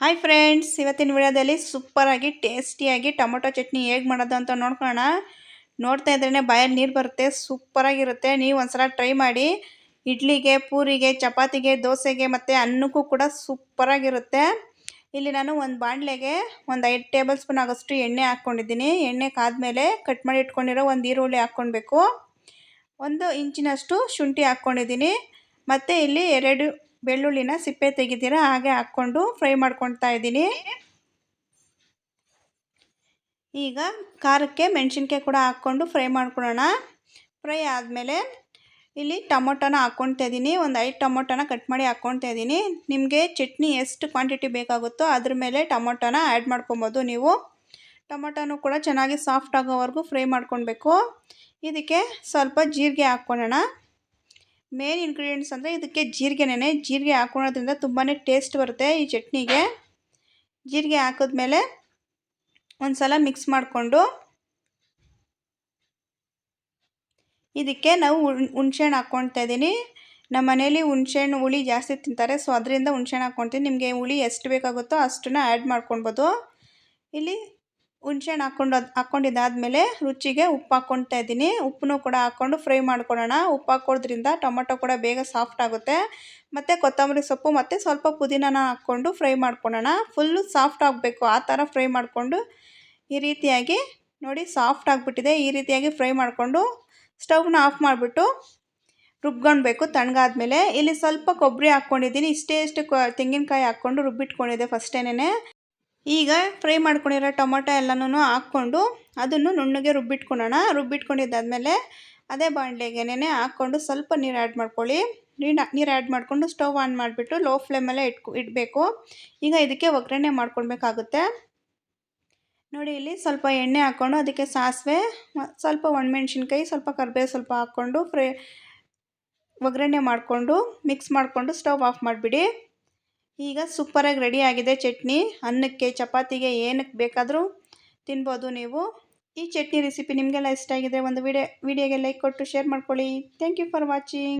Hi friends ಇವತ್ತಿನ ವಿಡಿಯೋದಲ್ಲಿ ಸೂಪರಾಗಿ, ಟೇಸ್ಟಿಯಾಗಿ ಟೊಮೊಟೊ ಚಟ್ನಿ ಹೇಗೆ ಮಾಡೋದು ಅಂತ ನೋಡ್ಕೊಳ್ಳೋಣ. ನೋಡ್ತಾ ಇದ್ರೇ ಬಾಯಲ್ಲಿ ನೀರು ಬರುತ್ತೆ, ಸೂಪರಾಗಿರುತ್ತೆ. ನೀವು ಒಂದ್ಸಲ ಟ್ರೈ ಮಾಡಿ. ಇಡ್ಲಿಗೆ, ಪೂರಿಗೆ, ಚಪಾತಿಗೆ, ದೋಸೆಗೆ ಮತ್ತು ಅನ್ನಕ್ಕೂ ಕೂಡ ಸೂಪರಾಗಿರುತ್ತೆ. ಇಲ್ಲಿ ನಾನು ಒಂದು ಬಾಣಲೆಗೆ ಒಂದು ಐದು ಟೇಬಲ್ ಸ್ಪೂನ್ ಆಗೋಷ್ಟು ಎಣ್ಣೆ ಹಾಕ್ಕೊಂಡಿದ್ದೀನಿ. ಎಣ್ಣೆ ಕಾದ್ಮೇಲೆ ಕಟ್ ಮಾಡಿ ಇಟ್ಕೊಂಡಿರೋ ಒಂದು ಈರುಳ್ಳಿ ಹಾಕ್ಕೊಳ್ಬೇಕು. ಒಂದು ಇಂಚಿನಷ್ಟು ಶುಂಠಿ ಹಾಕ್ಕೊಂಡಿದ್ದೀನಿ. ಮತ್ತು ಇಲ್ಲಿ ಎರಡು ಬೆಳ್ಳುಳ್ಳಿನ ಸಿಪ್ಪೆ ತೆಗಿತೀರ ಹಾಗೆ ಹಾಕ್ಕೊಂಡು ಫ್ರೈ ಮಾಡ್ಕೊಳ್ತಾ ಇದ್ದೀನಿ. ಈಗ ಖಾರಕ್ಕೆ ಮೆಣಸಿನ್ಕಾಯಿ ಕೂಡ ಹಾಕ್ಕೊಂಡು ಫ್ರೈ ಮಾಡ್ಕೊಳ್ಳೋಣ. ಫ್ರೈ ಆದಮೇಲೆ ಇಲ್ಲಿ ಟೊಮೊಟೊನ ಹಾಕ್ಕೊಳ್ತಾ ಇದ್ದೀನಿ. ಒಂದು ಐದು ಟೊಮೊಟೊನ ಕಟ್ ಮಾಡಿ ಹಾಕ್ಕೊಳ್ತಾ ಇದ್ದೀನಿ. ನಿಮಗೆ ಚಟ್ನಿ ಎಷ್ಟು ಕ್ವಾಂಟಿಟಿ ಬೇಕಾಗುತ್ತೋ ಅದ್ರ ಮೇಲೆ ಟೊಮೊಟೊನ ಆ್ಯಡ್ ಮಾಡ್ಕೊಬೋದು ನೀವು. ಟೊಮೊಟೊನೂ ಕೂಡ ಚೆನ್ನಾಗಿ ಸಾಫ್ಟ್ ಆಗೋವರೆಗೂ ಫ್ರೈ ಮಾಡ್ಕೊಳ್ಬೇಕು. ಇದಕ್ಕೆ ಸ್ವಲ್ಪ ಜೀರಿಗೆ ಹಾಕ್ಕೊಳ್ಳೋಣ. ಮೇನ್ ಇಂಗ್ರೀಡಿಯೆಂಟ್ಸ್ ಅಂದರೆ ಇದಕ್ಕೆ ಜೀರಿಗೆನೇ ಜೀರಿಗೆ ಹಾಕೊಳ್ಳೋದ್ರಿಂದ ತುಂಬಾ ಟೇಸ್ಟ್ ಬರುತ್ತೆ ಈ ಚಟ್ನಿಗೆ. ಜೀರಿಗೆ ಹಾಕಿದ್ಮೇಲೆ ಒಂದು ಸಲ ಮಿಕ್ಸ್ ಮಾಡಿಕೊಂಡು ಇದಕ್ಕೆ ನಾವು ಹುಣ್ಸೆಹಣ್ಣು ಹಾಕ್ಕೊಳ್ತಾ ಇದ್ದೀನಿ. ನಮ್ಮ ಮನೇಲಿ ಹುಣ್ಸೆಹಣ್ಣು ಹುಳಿ ಜಾಸ್ತಿ ತಿಂತಾರೆ, ಸೊ ಅದರಿಂದ ಹುಣ್ಸೆಹಣ್ಣು ಹಾಕ್ಕೊಳ್ತೀನಿ. ನಿಮಗೆ ಹುಳಿ ಎಷ್ಟು ಬೇಕಾಗುತ್ತೋ ಅಷ್ಟನ್ನ ಆ್ಯಡ್ ಮಾಡ್ಕೊಳ್ಬೋದು. ಇಲ್ಲಿ ಹುಣ್ಸೆಹಣ್ಣು ಹಾಕ್ಕೊಂಡು ಹಾಕ್ಕೊಂಡಿದ್ದಾದಮೇಲೆ ರುಚಿಗೆ ಉಪ್ಪು ಹಾಕ್ಕೊಳ್ತಾ ಇದ್ದೀನಿ. ಉಪ್ಪನ್ನು ಕೂಡ ಹಾಕ್ಕೊಂಡು ಫ್ರೈ ಮಾಡ್ಕೊಳ್ಳೋಣ. ಉಪ್ಪು ಹಾಕೋದ್ರಿಂದ ಟೊಮೊಟೊ ಕೂಡ ಬೇಗ ಸಾಫ್ಟ್ ಆಗುತ್ತೆ. ಮತ್ತು ಕೊತ್ತಂಬರಿ ಸೊಪ್ಪು ಮತ್ತು ಸ್ವಲ್ಪ ಪುದೀನನ ಹಾಕ್ಕೊಂಡು ಫ್ರೈ ಮಾಡ್ಕೊಳ್ಳೋಣ. ಫುಲ್ಲು ಸಾಫ್ಟ್ ಆಗಬೇಕು. ಆ ಥರ ಫ್ರೈ ಮಾಡಿಕೊಂಡು ಈ ರೀತಿಯಾಗಿ ನೋಡಿ ಸಾಫ್ಟ್ ಆಗಿಬಿಟ್ಟಿದೆ. ಈ ರೀತಿಯಾಗಿ ಫ್ರೈ ಮಾಡಿಕೊಂಡು ಸ್ಟವ್ನ ಆಫ್ ಮಾಡಿಬಿಟ್ಟು ರುಬ್ಕೊಳ್ಬೇಕು ತಣ್ಣಗಾದ್ಮೇಲೆ. ಇಲ್ಲಿ ಸ್ವಲ್ಪ ಕೊಬ್ಬರಿ ಹಾಕ್ಕೊಂಡಿದ್ದೀನಿ. ಇಷ್ಟೇ ಇಷ್ಟು ತೆಂಗಿನಕಾಯಿ ಹಾಕ್ಕೊಂಡು ರುಬ್ಬಿಟ್ಕೊಂಡಿದ್ದೆ ಫಸ್ಟೇನೆ ಈಗ ಫ್ರೈ ಮಾಡ್ಕೊಂಡಿರೋ ಟೊಮೊಟೊ ಎಲ್ಲನೂ ಹಾಕ್ಕೊಂಡು ಅದನ್ನು ನುಣ್ಣಗೆ ರುಬ್ಬಿಟ್ಕೊಳ್ಳೋಣ. ರುಬ್ಬಿಟ್ಕೊಂಡಿದ್ದಾದಮೇಲೆ ಅದೇ ಬಾಣಲೆಗೆನೇ ಹಾಕ್ಕೊಂಡು ಸ್ವಲ್ಪ ನೀರು ಆ್ಯಡ್ ಮಾಡ್ಕೊಳ್ಳಿ. ನೀರು ನೀರು ಆ್ಯಡ್ ಮಾಡಿಕೊಂಡು ಸ್ಟವ್ ಆನ್ ಮಾಡಿಬಿಟ್ಟು ಲೋ ಫ್ಲೇಮಲ್ಲೇ ಇಟ್ಕೊ, ಇಡಬೇಕು. ಈಗ ಇದಕ್ಕೆ ಒಗ್ಗರಣೆ ಮಾಡ್ಕೊಳ್ಬೇಕಾಗುತ್ತೆ. ನೋಡಿ, ಇಲ್ಲಿ ಸ್ವಲ್ಪ ಎಣ್ಣೆ ಹಾಕ್ಕೊಂಡು ಅದಕ್ಕೆ ಸಾಸಿವೆ, ಸ್ವಲ್ಪ ಒಣಮೆಣ್ಸಿನ್ಕಾಯಿ, ಸ್ವಲ್ಪ ಕರಿಬೇವು ಸ್ವಲ್ಪ ಹಾಕ್ಕೊಂಡು ಫ್ರೈ ಒಗ್ಗರಣೆ ಮಾಡಿಕೊಂಡು, ಮಿಕ್ಸ್ ಮಾಡಿಕೊಂಡು ಸ್ಟವ್ ಆಫ್ ಮಾಡಿಬಿಡಿ. ಈಗ ಸೂಪರಾಗಿ ರೆಡಿ ಆಗಿದೆ ಚಟ್ನಿ. ಅನ್ನಕ್ಕೆ, ಚಪಾತಿಗೆ ಏನಕ್ಕೆ ಬೇಕಾದರೂ ತಿನ್ಬೋದು ನೀವು. ಈ ಚಟ್ನಿ ರೆಸಿಪಿ ನಿಮಗೆಲ್ಲ ಇಷ್ಟ ಆಗಿದ್ದರೆ ಒಂದು ವಿಡಿಯೋ ವಿಡಿಯೋಗೆ ಲೈಕ್ ಕೊಟ್ಟು ಶೇರ್ ಮಾಡ್ಕೊಳ್ಳಿ. Thank you for watching